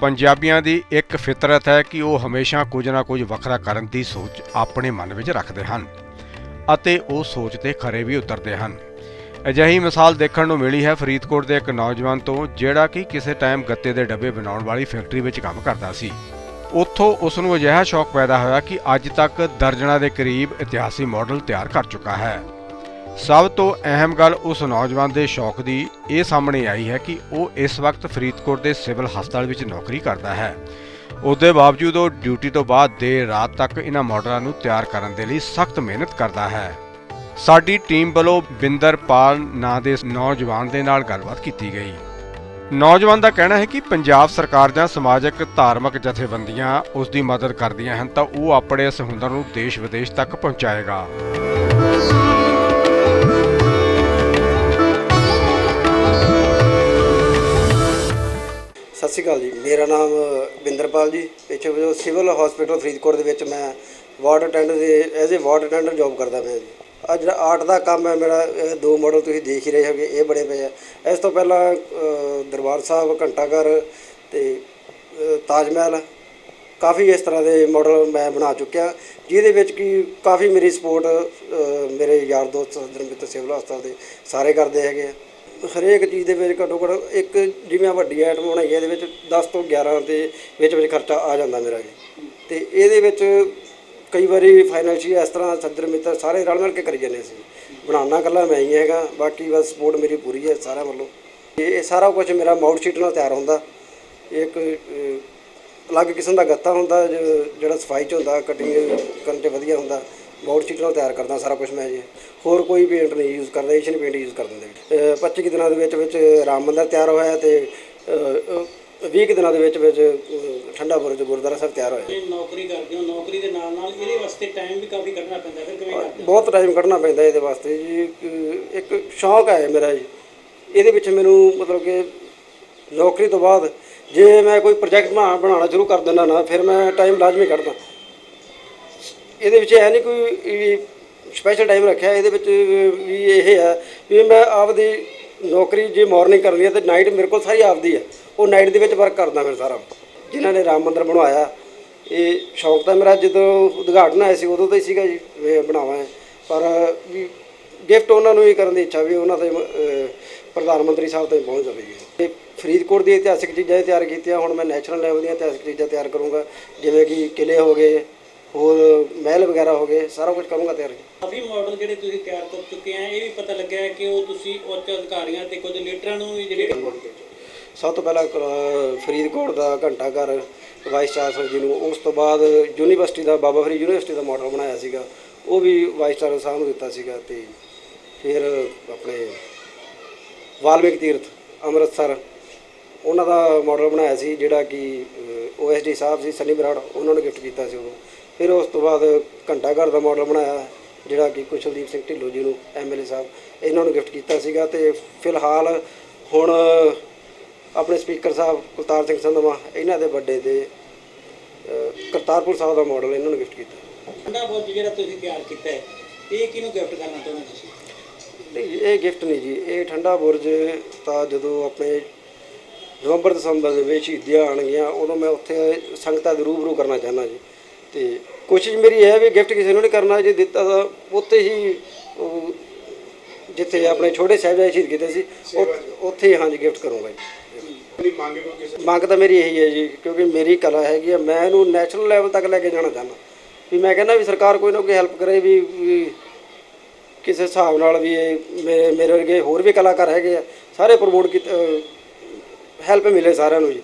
ਪੰਜਾਬੀਆਂ ਦੀ ਇੱਕ ਫਿਤਰਤ ਹੈ ਕਿ ਉਹ ਹਮੇਸ਼ਾ ਕੁਝ ਨਾ ਕੁਝ ਵੱਖਰਾ ਕਰਨ ਦੀ ਸੋਚ ਆਪਣੇ ਮਨ ਵਿੱਚ ਰੱਖਦੇ ਹਨ ਅਤੇ ਉਹ ਸੋਚ ਤੇ ਖਰੇ ਵੀ ਉਤਰਦੇ ਹਨ। ਅਜਿਹੀ ਮਿਸਾਲ ਦੇਖਣ ਨੂੰ ਮਿਲੀ ਹੈ ਫਰੀਦਕੋਟ ਦੇ ਇੱਕ ਨੌਜਵਾਨ ਤੋਂ ਜਿਹੜਾ ਕਿ ਕਿਸੇ ਟਾਈਮ ਗੱਤੇ ਦੇ ਡੱਬੇ ਬਣਾਉਣ ਵਾਲੀ ਫੈਕਟਰੀ ਵਿੱਚ ਕੰਮ ਕਰਦਾ ਸੀ। ਉੱਥੋਂ ਉਸ ਨੂੰ ਅਜਿਹਾ ਸ਼ੌਕ ਪੈਦਾ ਹੋਇਆ ਕਿ ਅੱਜ ਤੱਕ ਦਰਜਨਾਂ ਦੇ ਕਰੀਬ ਇਤਿਹਾਸੀ ਮਾਡਲ ਤਿਆਰ ਕਰ ਚੁੱਕਾ ਹੈ। ਸਭ ਤੋਂ ਅਹਿਮ ਗੱਲ ਉਸ ਨੌਜਵਾਨ ਦੇ ਸ਼ੌਕ ਦੀ ਇਹ ਸਾਹਮਣੇ ਆਈ ਹੈ ਕਿ ਉਹ ਇਸ ਵਕਤ ਫਰੀਦਕੋਟ ਦੇ ਸਿਵਲ ਹਸਪਤਾਲ ਵਿੱਚ ਨੌਕਰੀ ਕਰਦਾ ਹੈ। ਉਹਦੇ ਬਾਵਜੂਦ ਉਹ ਡਿਊਟੀ ਤੋਂ ਬਾਅਦ ਦੇਰ ਰਾਤ ਤੱਕ ਇਹਨਾਂ ਮਾਡਲਾਂ ਨੂੰ ਤਿਆਰ ਕਰਨ ਦੇ ਲਈ ਸਖਤ ਮਿਹਨਤ ਕਰਦਾ ਹੈ। ਸਾਡੀ ਟੀਮ ਵੱਲੋਂ ਬਿੰਦਰਪਾਲ ਨਾਂ ਦੇ ਨੌਜਵਾਨ ਦੇ ਨਾਲ ਗੱਲਬਾਤ ਕੀਤੀ ਗਈ। ਨੌਜਵਾਨ ਦਾ ਕਹਿਣਾ ਹੈ ਕਿ ਪੰਜਾਬ ਸਰਕਾਰ ਜਾਂ ਸਮਾਜਿਕ ਧਾਰਮਿਕ ਜਥੇਬੰਦੀਆਂ ਉਸ ਦੀ ਮਦਦ ਕਰਦੀਆਂ ਹਨ ਤਾਂ ਉਹ ਆਪਣੇ ਇਸ ਹੁਨਰ ਨੂੰ ਦੇਸ਼ ਵਿਦੇਸ਼ ਤੱਕ ਪਹੁੰਚਾਏਗਾ। ਸ਼੍ਰੀ ਅਕਾਲ ਜੀ। ਮੇਰਾ ਨਾਮ ਬਿੰਦਰਪਾਲ ਜੀ। ਪਿੱਛੇ ਵਜੋਂ ਸਿਵਲ ਹਸਪੀਟਲ ਫਰੀਦਕੋਟ ਦੇ ਵਿੱਚ ਮੈਂ ਵਾਰਡ ਅਟੈਂਡਰ ਦੇ as a ward attender job ਕਰਦਾ ਮੈਂ ਜੀ। ਆ ਜਿਹੜਾ ਆਰਟ ਦਾ ਕੰਮ ਹੈ, ਮੇਰਾ ਇਹ ਦੋ ਮਾਡਲ ਤੁਸੀਂ ਦੇਖ ਹੀ ਰਹੇ ਹੋਗੇ, ਇਹ ਬੜੇ ਪਏ ਆ। ਇਸ ਤੋਂ ਪਹਿਲਾਂ ਦਰਬਾਰ ਸਾਹਿਬ, ਘੰਟਾਘਰ ਤੇ ਤਾਜ ਮਹਿਲ, ਕਾਫੀ ਇਸ ਤਰ੍ਹਾਂ ਦੇ ਮਾਡਲ ਮੈਂ ਬਣਾ ਚੁੱਕਿਆ। ਜਿਹਦੇ ਵਿੱਚ ਕਿ ਕਾਫੀ ਮੇਰੀ ਸਪੋਰਟ ਮੇਰੇ ਯਾਰ ਦੋਸਤ, ਸੱਜਣ ਮਿੱਤਰ ਸਿਵਲ ਹਸਪਤਾਲ ਦੇ ਸਾਰੇ ਕਰਦੇ ਹੈਗੇ ਆ। ਹਰੇਕ ਚੀਜ਼ ਦੇ ਵਿੱਚ ਘੱਟੋ ਘੱਟ ਇੱਕ ਜਿਵੇਂ ਆਹ ਵੱਡੀ ਆਈਟਮ ਬਣਾਈ ਹੈ ਇਹਦੇ ਵਿੱਚ 10 ਤੋਂ 11 ਦੇ ਵਿੱਚ ਵਿੱਚ ਖਰਚਾ ਆ ਜਾਂਦਾ ਮੇਰਾ ਜੀ। ਤੇ ਇਹਦੇ ਵਿੱਚ ਕਈ ਵਾਰੀ ਫਾਈਨੈਂਸ਼ੀਅਲ ਇਸ ਤਰ੍ਹਾਂ ਸੱਜਣ ਮਿੱਤਰ ਸਾਰੇ ਰਲ ਮਿਲ ਕੇ ਕਰੀ ਜਾਂਦੇ ਸੀ। ਬਣਾਉਣਾ ਇਕੱਲਾ ਮੈਂ ਹੀ ਹੈਗਾ ਬਾਕੀ ਬਸ ਸਪੋਰਟ ਮੇਰੀ ਪੂਰੀ ਹੈ ਸਾਰਿਆਂ ਵੱਲੋਂ। ਇਹ ਇਹ ਸਾਰਾ ਕੁਝ ਮੇਰਾ ਮਾਊਟ ਸ਼ੀਟ ਨਾਲ ਤਿਆਰ ਹੁੰਦਾ। ਇੱਕ ਅਹ, ਅਲੱਗ ਕਿਸਮ ਦਾ ਗੱਤਾ ਹੁੰਦਾ ਜ- ਜਿਹੜਾ ਸਫ਼ਾਈ ਚ ਹੁੰਦਾ ਕਟਿੰਗ ਕਰਨ ਚ ਵਧੀਆ ਹੁੰਦਾ। ਬੋਰਡ ਸ਼ੀਟ ਨਾਲ ਤਿਆਰ ਕਰਦਾ ਸਾਰਾ ਕੁਝ ਮੈਂ ਜੀ। ਹੋਰ ਕੋਈ ਪੇਂਟ ਨਹੀਂ ਯੂਜ਼ ਕਰਦਾ ਏਸ਼ੀਅਨ ਪੇਂਟ ਯੂਜ਼ ਕਰ ਦਿੰਦੇ ਵਿੱਚ। 25 ਕੁ ਦਿਨਾਂ ਦੇ ਵਿੱਚ ਵਿੱਚ ਰਾਮ ਮੰਦਿਰ ਤਿਆਰ ਹੋਇਆ ਤੇ 20 ਕੁ ਦਿਨਾਂ ਦੇ ਵਿੱਚ ਵਿੱਚ ਠੰਡਾ ਬੁਰਜ ਗੁਰਦੁਆਰਾ ਸਾਹਿਬ ਤਿਆਰ ਹੋਇਆ। ਨੌਕਰੀ ਕਰਦੇ ਹੋ ਨੌਕਰੀ ਦੇ ਨਾਲ ਨਾਲ ਇਹਦੇ ਵਾਸਤੇ ਟਾਈਮ ਵੀ ਕਾਫੀ ਕੱਢਣਾ ਪੈਂਦਾ ਫਿਰ ਕਿਵੇਂ ਕਰਦੇ? ਬਹੁਤ ਟਾਈਮ ਕੱਢਣਾ ਪੈਂਦਾ ਇਹਦੇ ਵਾਸਤੇ ਜੀ। ਇੱਕ- ਇੱਕ ਸ਼ੌਂਕ ਹੈ ਮੇਰਾ ਜੀ। ਇਹਦੇ ਵਿੱਚ ਮੈਨੂੰ ਮਤਲਬ ਕਿ ਨੌਕਰੀ ਤੋਂ ਬਾਅਦ ਜੇ ਮੈਂ ਕੋਈ ਪ੍ਰੋਜੈਕਟ ਬਣਾਉਣਾ ਸ਼ੁਰੂ ਕਰ ਦਿੰਦਾ ਨਾ ਫਿਰ ਮੈਂ ਟਾਈਮ ਲਾਜ਼ਮੀ ਕੱਢਦਾ। ਇਹਦੇ ਵਿੱਚ ਇਹ ਨਹੀਂ ਕੋਈ ਸਪੈਸ਼ਲ ਟਾਈਮ ਰੱਖਿਆ, ਇਹਦੇ ਵਿੱਚ ਵੀ ਇਹ ਹੈ ਵੀ ਮੈਂ ਆਪਦੀ ਨੌਕਰੀ ਜੇ ਮਾਰਨਿੰਗ ਕਰਨੀ ਹੈ ਤੇ ਨਾਈਟ ਮੇਰੇ ਕੋਲ ਸਾਰੀ ਆਪਦੀ ਹੈ ਉਹ ਨਾਈਟ ਦੇ ਵਿੱਚ ਵਰਕ ਕਰਦਾ ਫਿਰ ਸਾਰਾ। ਜਿਨ੍ਹਾਂ ਨੇ ਰਾਮ ਮੰਦਿਰ ਬਣਵਾਇਆ। ਇਹ ਸ਼ੌਂਕ ਤਾਂ ਮੇਰਾ ਜਦੋਂ ਉਦਘਾਟਨ ਆਇਆ ਸੀ, ਉਦੋਂ ਤਾਂ ਹੀ ਸੀਗਾ ਜੀ ਵੀ ਬਣਾਵਾਂ ਪਰ ਵੀ ਗਿਫਟ ਉਹਨਾਂ ਨੂੰ ਹੀ ਕਰਨ ਦੀ ਇੱਛਾ ਵੀ ਉਹਨਾਂ ਦੇ ਪ੍ਰਧਾਨ ਮੰਤਰੀ ਸਾਹਿਬ ਤਾਈਂ ਪਹੁੰਚ ਜਾਵੇਗੀ ਤੇ ਫਰੀਦਕੋਟ ਦੀ ਇਤਿਹਾਸਿਕ ਚੀਜ਼ਾਂ ਤਿਆਰ ਕੀਤੀਆਂ, ਹੁਣ ਮੈਂ ਨੈਸ਼ਨਲ ਲੈਵਲ ਦੀਆਂ ਇਤਿਹਾਸਿਕ ਚੀਜ਼ਾਂ ਤਿਆਰ ਕਰੂੰਗਾ। ਜਿਵੇਂ ਕਿ ਕਿਲੇ ਹੋ ਗਏ ਹੋਰ ਮਹਿਲ ਵਗੈਰਾ ਹੋ ਗਏ ਸਾਰਾ ਕੁਝ ਕਰੂੰਗਾ ਤਿਆਰ ਕਾਫੀ ਮਾਡਲ ਜਿਹੜੇ ਤੁਸੀਂ ਤਿਆਰ ਕਰ ਚੁੱਕੇ ਆ ਇਹ ਵੀ ਪਤਾ ਲੱਗਿਆ ਕਿ ਉਹ ਤੁਸੀਂ ਉੱਚ ਅਧਿਕਾਰੀਆਂ ਤੇ ਕੁਝ ਲੀਡਰਾਂ ਨੂੰ ਵੀ ਜਿਹੜੇ ਸਭ ਤੋਂ ਪਹਿਲਾਂ ਫਰੀਦਕੋਟ ਦਾ ਘੰਟਾ ਘਰ ਵਾਈਸ ਚਾਂਸਲਰ ਜੀ ਨੂੰ ਉਸ ਤੋਂ ਬਾਅਦ ਯੂਨੀਵਰਸਿਟੀ ਦਾ ਬਾਬਾ ਫਰੀਦ ਯੂਨੀਵਰਸਿਟੀ ਦਾ ਮਾਡਲ ਬਣਾਇਆ ਸੀਗਾ। ਉਹ ਵੀ ਵਾਈਸ ਚਾਂਸਲਰ ਸਾਹਿਬ ਨੂੰ ਦਿੱਤਾ ਸੀਗਾ ਤੇ ਫਿਰ ਆਪਣੇ ਵਾਲਮੀਕ ਤੀਰਥ ਅੰਮ੍ਰਿਤਸਰ ਉਹਨਾਂ ਦਾ ਮਾਡਲ ਬਣਾਇਆ ਸੀ ਜਿਹੜਾ ਕਿ ਓਐਸਡੀ ਸਾਹਿਬ ਸੀ ਸਨੀ ਬਰਾੜ ਉਹਨਾਂ ਨੂੰ ਗਿਫਟ ਕੀਤਾ ਸੀ ਉਦੋਂ। ਫਿਰ ਉਸ ਤੋਂ ਬਾਅਦ ਘੰਟਾ ਘਰ ਦਾ ਮਾਡਲ ਬਣਾਇਆ ਜਿਹੜਾ ਕਿ ਕੁਸ਼ਲਦੀਪ ਸਿੰਘ ਢਿੱਲੋਂ ਜੀ ਨੂੰ ਐਮਐਲਏ ਸਾਹਿਬ ਇਹਨਾਂ ਨੂੰ ਗਿਫਟ ਕੀਤਾ ਸੀਗਾ ਤੇ ਫਿਲਹਾਲ ਹੁਣ ਆਪਣੇ ਸਪੀਕਰ ਸਾਹਿਬ ਕੁਲਤਾਰ ਸਿੰਘ ਸੰਧਵਾ ਇਹਨਾਂ ਦੇ ਵੱਡੇ ਅਹ, ਕਰਤਾਰਪੁਰ ਸਾਹਿਬ ਦਾ ਮਾਡਲ ਇਹਨਾਂ ਨੂੰ ਗਿਫਟ ਕੀਤਾ। ਠੰਡਾ ਬੁਰਜ ਜਿਹੜਾ ਤੁਸੀਂ ਤਿਆਰ ਕੀਤਾ ਹੈ ਇਹ ਕਿਹਨੂੰ ਗਿਫਟ ਕਰਨਾ ਚਾਹੁੰਦੇ ਤੁਸੀਂ? ਨਹੀਂ ਇਹ ਗਿਫਟ ਨਹੀਂ ਜੀ ਇਹ ਠੰਡਾ ਬੁਰਜ ਤਾਂ ਜਦੋਂ ਆਪਣੇ ਨਵੰਬਰ ਦਸੰਬਰ ਦੇ ਵਿੱਚ ਸ਼ਹੀਦੀਆਂ ਆਣਗੀਆਂ ਉਦੋਂ ਮੈਂ ਉੱਥੇ ਸੰਗਤਾਂ ਦੇ ਰੂਬਰੂ ਕਰਨਾ ਚਾਹੁੰਦਾ ਜੀ। ਤੇ ਕੋਸ਼ਿਸ਼ ਮੇਰੀ ਇਹ ਹੈ ਵੀ ਗਿਫਟ ਕਿਸੇ ਨੂੰ ਨਹੀਂ ਕਰਨਾ ਜੇ ਦਿੱਤਾ ਤਾਂ ਉੱਥੇ ਹੀ ਉਹ ਜਿੱਥੇ ਆਪਣੇ ਛੋਟੇ ਸਾਹਿਬਜ਼ਾਦੇ ਸ਼ਹੀਦ ਕੀਤੇ ਸੀ ਉੱਥੇ ਹੀ ਹਾਂਜੀ ਗਿਫਟ ਕਰੂੰਗਾ ਜੀ। ਮੰਗ ਤਾਂ ਮੇਰੀ ਇਹੀ ਹੈ ਜੀ ਕਿਉਂਕਿ ਮੇਰੀ ਕਲਾ ਹੈਗੀ ਆ ਮੈਂ ਇਹਨੂੰ ਨੈਸ਼ਨਲ ਲੈਵਲ ਤੱਕ ਲੈ ਕੇ ਜਾਣਾ ਚਾਹੁੰਦਾ। ਵੀ ਮੈਂ ਕਹਿੰਦਾ ਵੀ ਸਰਕਾਰ ਕੋਈ ਨਾ ਕੋਈ ਹੈਲਪ ਕਰੇ ਵੀ ਵੀ ਕਿਸੇ ਹਿਸਾਬ ਨਾਲ ਵੀ ਇਹ ਮੇਰੇ ਮੇਰੇ ਵਰਗੇ ਹੋਰ ਵੀ ਕਲਾਕਾਰ ਹੈਗੇ ਆ ਸਾਰੇ ਪ੍ਰਮੋਟ ਕੀਤੇ ਹੈਲਪ ਮਿਲੇ ਸਾਰਿਆਂ ਨੂੰ ਜੀ।